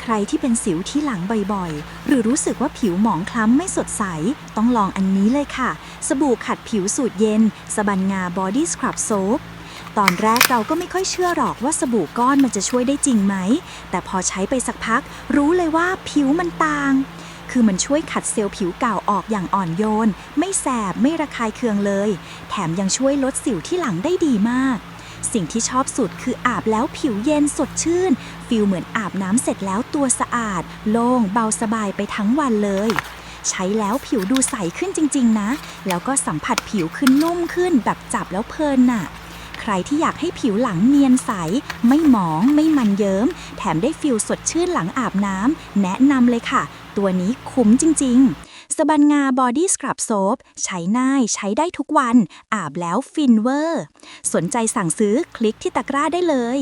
ใครที่เป็นสิวที่หลังบ่อยๆ หรือรู้สึกว่าผิวหมองคล้ำไม่สดใส ต้องลองอันนี้เลยค่ะ สบู่ขัดผิวสูตรเย็น สบันงา Body Scrub Soap ตอนแรกเราก็ไม่ค่อยเชื่อหรอกว่าสบู่ก้อนมันจะช่วยได้จริงไหม แต่พอใช้ไปสักพัก รู้เลยว่าผิวมันต่าง คือมันช่วยขัดเซลล์ผิวเก่าออกอย่างอ่อนโยน ไม่แสบไม่ระคายเคืองเลย แถมยังช่วยลดสิวที่หลังได้ดีมาก สิ่งที่ชอบสุดคืออาบแล้วผิวเย็นสดชื่นฟีลเหมือนอาบน้ำเสร็จแล้วตัวสะอาด โล่งเบาสบายไปทั้งวันเลย ใช้แล้วผิวดูใสขึ้นจริง ๆ นะ แล้วก็สัมผัสผิวขึ้นนุ่มขึ้นแบบจับแล้วเพลินน่ะ ใครที่อยากให้ผิวหลังเนียนใส ไม่หมองไม่มันเยิม้ม แถมได้ฟิลสดชื่นหลังอาบน้ำแนะนำเลยค่ะ ตัวนี้คุ้มจริง ๆ สบันงาบอดี้สครับโซฟใช้ง่ายใช้ได้ทุกวัน อาบแล้วฟินเวอร์ สนใจสั่งซื้อคลิกที่ตะกร้าได้เลย